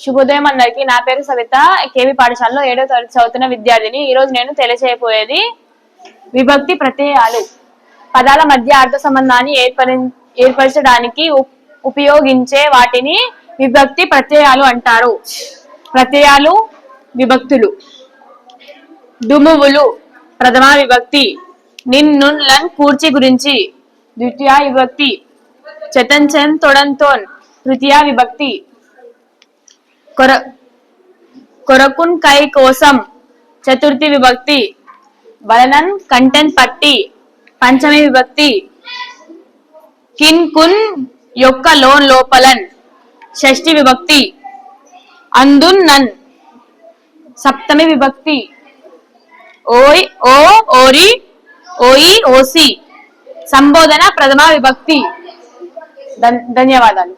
శుభోదయం అందరికి. నా పేరు సవిత. కేవి పాఠశాలలో ఏడో తరగతి చదువుతున్న విద్యార్థిని. ఈ రోజు నేను తెలియజేయబోయేది విభక్తి ప్రత్యయాలు. పదాల మధ్య అర్థ సంబంధాన్ని ఏర్పరి ఏర్పరచడానికి ఉపయోగించే వాటిని విభక్తి ప్రత్యయాలు అంటారు. ప్రత్యయాలు విభక్తులు. దుమువులు ప్రథమ విభక్తి. నిన్ను లన్ కూర్చి గురించి. ద్వితీయ విభక్తి. చతన్ తొడంతోన్ తృతీయ విభక్తి కొర కొరకున్ కై కోసం చతుర్థి విభక్తి. వలనన్ కంటెన్ పట్టి పంచమి విభక్తి. కిన్ కున్ యొక్క లోన్ లోపలన్ షష్ఠి విభక్తి. అందున్ నన్ సప్తమి విభక్తి. ఓయ్ ఓ ఓరి ఓయి ఓసి. సంబోధన ప్రథమ విభక్తి. ధన్యవాదాలు.